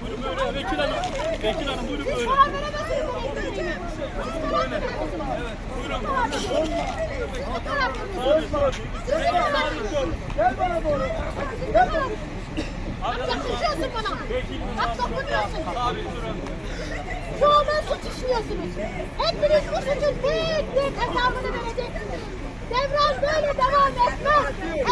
Buyurun böyle Vekil Hanım. Vekil Hanım buyurun böyle. Buyurun. Siz karar veriyorsunuz. Gel bana doğru. Veriyorsunuz. Bak yakışıyorsun bana. Bak dokunuyorsun. Abi durun. Çoğunluğu suç işliyorsunuz. Hepiniz bu suçun tek tek hesabını vereceksiniz. Devran böyle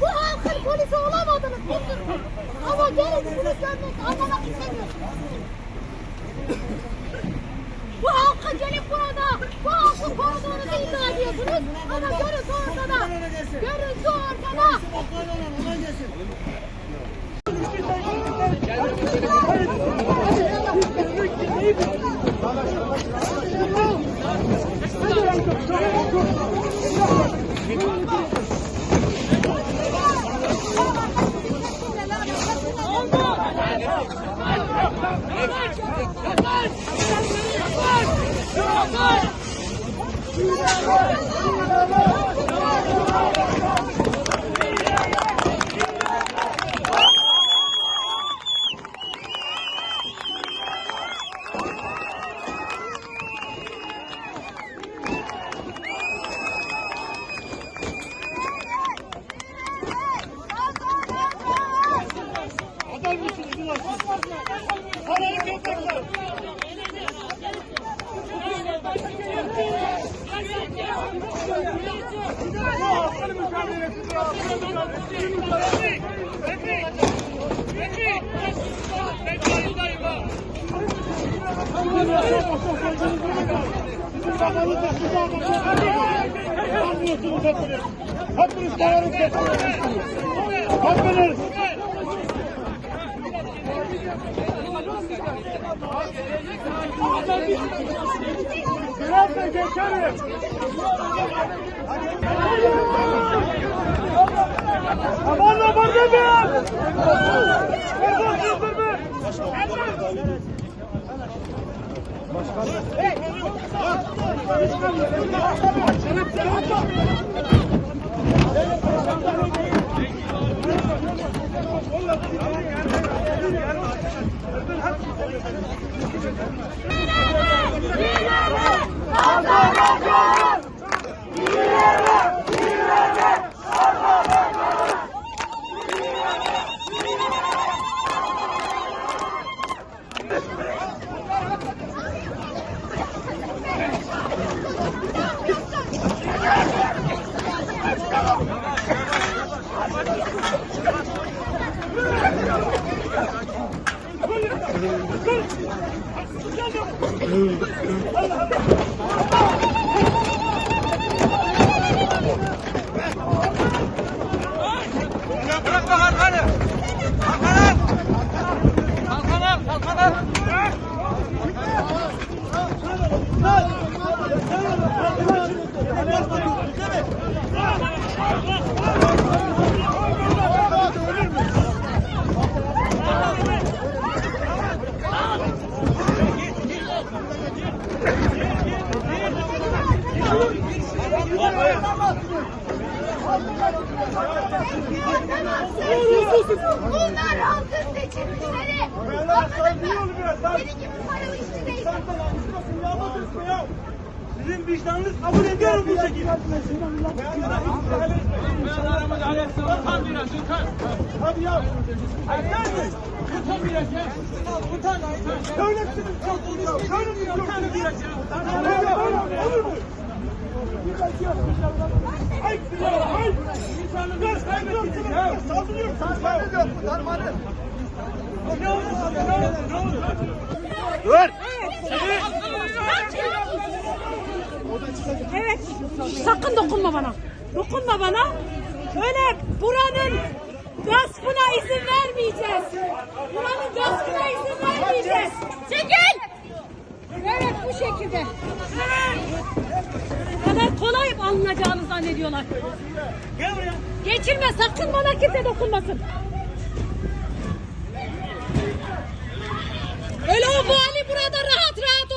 Bu halkın polisi olamadınız. Bilin. Ama gelin bunu görmek, anlamak istemiyorsunuz. Bu halka gelip burada bu halkı koruduğunuzu iddia ediyorsunuz. Ama görüntü ortada. Görüntü ortada. Mısınız ulan siz? Paralı köpekler. Hepiniz kararın kesinlikle. Hepiniz. Biraz da geçelim. Aman da burada bir. Bırak kabul ediyorum bu şekilde. Utan biraz utan. Hadi ya. Utan biraz ya. Utan. Şöyle bir Utan biraz ya. Olur mu? Ay, ay. İnsanlığı saygılıyorsunuz. Saldırıyorsunuz. Saygılıyorsunuz. Normalde. Ne oldu? Ne oldu? Ne oldu? Dur. Evet. Sakın dokunma bana. Dokunma bana. Öyle buranın gaspına izin vermeyeceğiz. Buranın gaspına izin vermeyeceğiz. Çek şekilde. Bu kadar kolay alınacağını zannediyorlar. Gel buraya. Geçirme sakın bana kimse dokunmasın. Öyle o vali burada rahat rahat.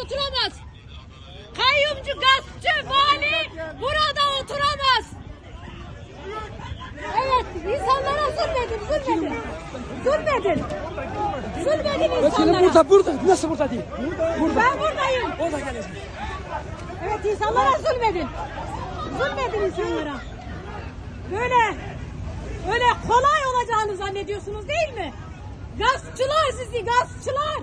Kayyumcu gaspçı vali burada oturamaz. Evet insanlara zulmedin zulmedin. Zulmedin. Zulmedin insanlara. Burada burada nasıl burada değil? Ben buradayım. O da gelecek. Evet insanlara zulmedin. Zulmedin insanlara. Böyle öyle kolay olacağını zannediyorsunuz değil mi? Gaspçılar sizi gaspçılar.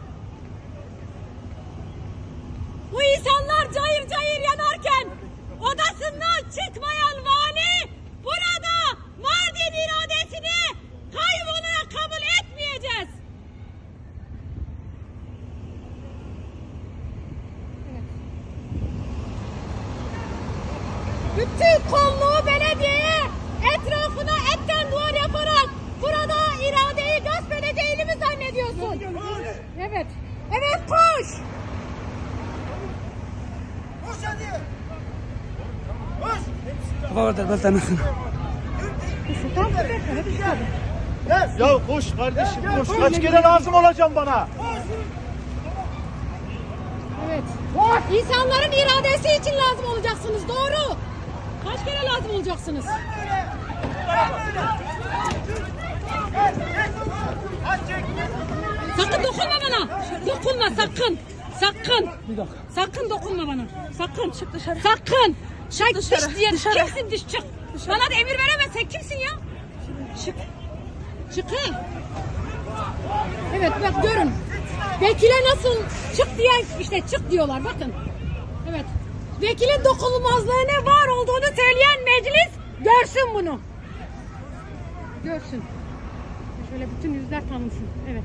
Bu insanlar cayır cayır yanarken odasından çıkmayan vali burada Mardin iradesini kayyum olarak kabul etmeyeceğiz. bütün kolluğu belediyeye etrafına etten duvar yaparak burada iradeyi gasp edeceğini mi zannediyorsun? Evet. Evet koş. Koş hadi. Koş. Ben tanıdım. Ya koş kardeşim koş. Kaç kere lazım olacağım bana? Evet. İnsanların iradesi için lazım olacaksınız. Doğru. Kaç kere lazım olacaksınız? Sakın dokunma bana. Dokunma sakın. Sakın. Bir dakika. Sakın dokunma bana. Sakın. Çık dışarı. Sakın. Çık dışarı. Dış diye. Kimsin dış çık. Bana da emir veremezsin. Kimsin ya? Çık. Çıkın. Evet bak görün. Vekile nasıl çık diye işte çık diyorlar bakın. Evet. Vekilin dokunulmazlığı ne var olduğunu söyleyen meclis görsün bunu. Görsün. Şöyle bütün yüzler tanınsın. Evet.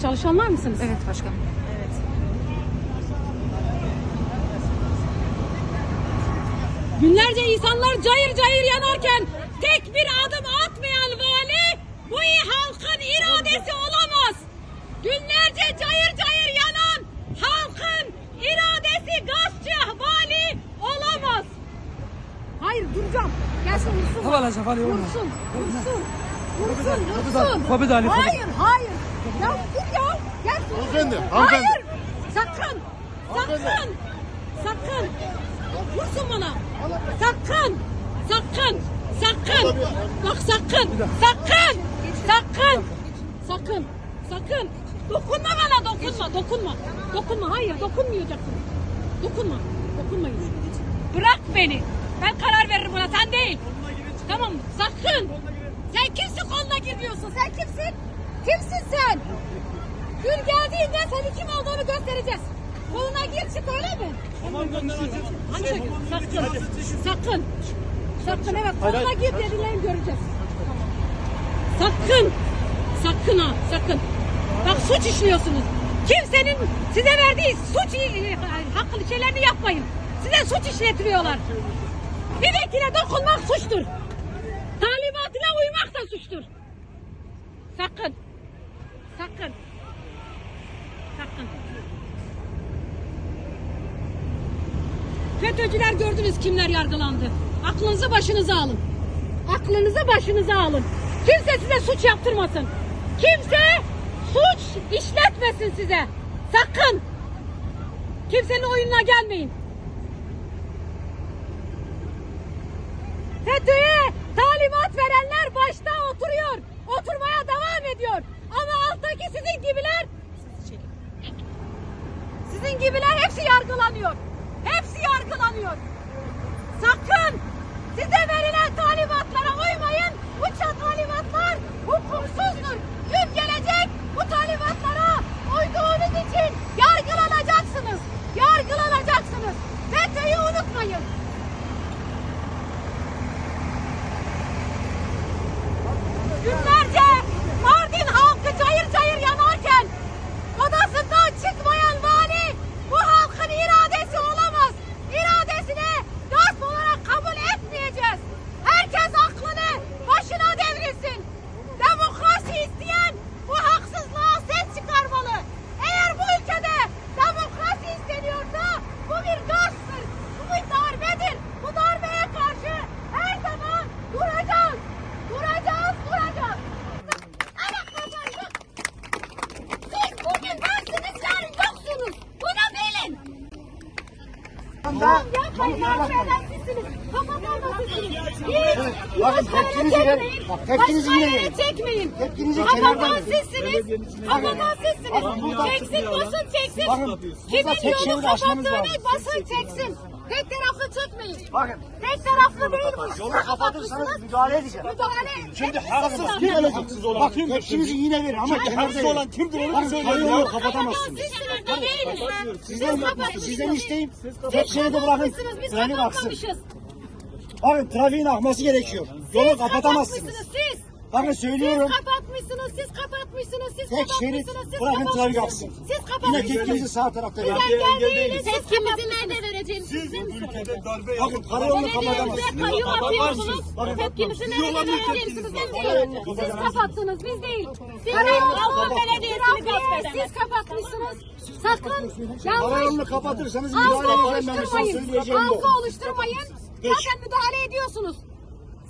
Siz çalışanlar mısınız? Evet başkanım. Günlerce insanlar cayır cayır yanarken tek bir adım atmayan vali bu halkın iradesi olamaz. Günlerce cayır cayır yanan halkın iradesi gaspçı vali olamaz. Hayır duracağım. Gelsin vursun. Hava alacak hava olmaz. Vursun. Vursun. Vursun. Vursun. Kapı. Hayır. Hayır. Ya dur ya. Gelsin. Hanımefendi, hanımefendi. Hayır. Sakın. Sakın. Sakın. Vursun bana. Sakın. Sakın. Sakın. Bak sakın. Sakın. Sakın. Sakın. Sakın. Dokunma bana dokunma. Dokunma. Dokunma. Hayır dokunmayacaksın. Dokunma. Dokunmayın. Bırak beni. Ben karar veririm buna sen değil. Tamam mı? Sakın. Sen kimsin koluna gir diyorsun? Sen kimsin? Kimsin sen? Senin kim olduğunu göstereceğiz. Koluna gir çık öyle mi? Çık. Sakın. Sakın. Sakın evet koluna gir dedilerini göreceğiz. Sakın. Sakın ha sakın. Bak suç işliyorsunuz. Kimsenin size verdiği suç e, hakkı şeylerini yapmayın. Size suç işletiliyorlar. Bir vekile dokunmak suçtur. Talimatına uymak da suçtur. Sakın. Sakın. Sakın. FETÖ'cüler gördünüz kimler yargılandı. Aklınızı başınıza alın. Aklınızı başınıza alın. Kimse size suç yaptırmasın. Kimse suç işletmesin size. Sakın. Kimsenin oyununa gelmeyin. FETÖ'ye talimat verenler başta oturuyor. Oturmaya devam ediyor. Ama alttaki sizin gibiler sizin gibiler hepsi yargılanıyor. Hepsi yargılanıyor. Sakın Tamam yapmayın. Yapmayan sizsiniz. Kapatan da çekmeyin. Bak çekmeyin. Tepkinizi kenardan Kapatan verin. sizsiniz. Kapatan sizsiniz. Çeksin basın çeksin. Bakın, burada Kimin yolu şeyi basın çeksin. Çıkmayın. Bakın. Tek taraflı değil bu. Yolu kapatırsanız müdahale edeceğim. Müdahale. Şimdi haksız kim gelecek? Bak tepkinizi yine verin ama haksız olan kimdir onu Bakın söyleyin ya. kapatamazsınız. De. Sizden, sizden isteyim. Tek şeridi bırakın. kapatmışsınız, Biz Trafik aksın. kapatmamışız. Bakın trafiğin akması gerekiyor. Yolu Siz kapatamazsınız. Kapatmışsınız, Siz. Bakın Siz söylüyorum. kapatmışsınız, siz kapatmışsınız, siz Tek şerit kapatmışsınız, siz bırakın trafik kapatmışsınız. aksın. Siz Yine kapatmışsınız. tepkinizi sağ tarafta verin. engel değiliz. Tepkimizi nerede vereceğimizi Siz size mi bu ülkede darbe Bakın yapın. karayolunu Belediyemize kapatamazsınız. kayyum atıyorsunuz. Tepkimizi Siz nerede yollamayın vereceğimizi tepkinizi. siz değil. Siz kapattınız, biz değil. Siz Allah belediyesini gasp Siz kapatmışsınız. Sakın yanlış. Karayolunu kapatırsanız Algı müdahale ben. Size oluşturmayın. söyleyeceğim bu. Algı oluşturmayın. Zaten müdahale ediyorsunuz.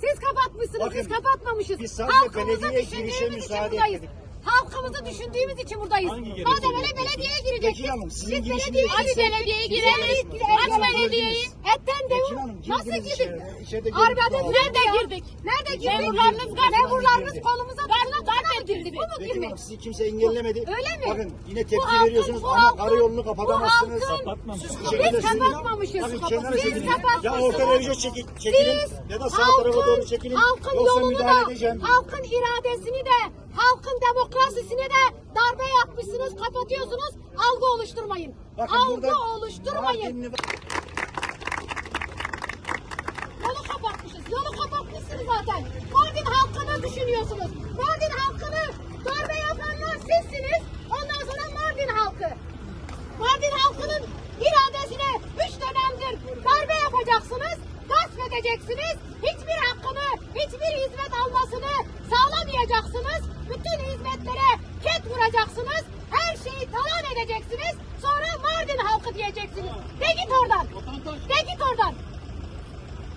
Siz kapatmışsınız, Bakın, biz kapatmamışız. biz sadece belediye düşündüğümüz için müsaade buradayız. etmedik. Halkımızı düşündüğümüz için buradayız. Hangi gerekçe Madem öyle belediyeye girecektik. Vekil Hanım, sizin Biz girişiniz- belediyeye Hadi belediyeye girelim. Aç belediyeyi. Etten. Hanım, Nasıl girdiniz içeri. İçeride gördük. nerede girdik? Nerede girdik? Memurlarımız Memurlarımız kolumuza darla girdik. Bu mu Vekil girmek? Hanım sizi kimse engellemedi. Öyle mi? Bakın yine Bu tepki halkın- veriyorsunuz bu ama halkın- karayolunu bu kapatamazsınız. halkın- Bir şekilde Biz kapatmamışız. Bakın kenara Siz çekilin. kapatmışsınız. Ya orta revije çekil, çekilin Siz ya da sağ tarafa doğru çekilin. halkın Yoksa yolunu müdahale da, edeceğim. halkın iradesini de, halkın demokrasisini de darbe yapmışsınız, kapatıyorsunuz. Algı oluşturmayın. Bakın algı burada oluşturmayın. Mardinli- Yolu kapatmışız. Yolu kapatmışsınız zaten. Mardin halkını düşünüyorsunuz.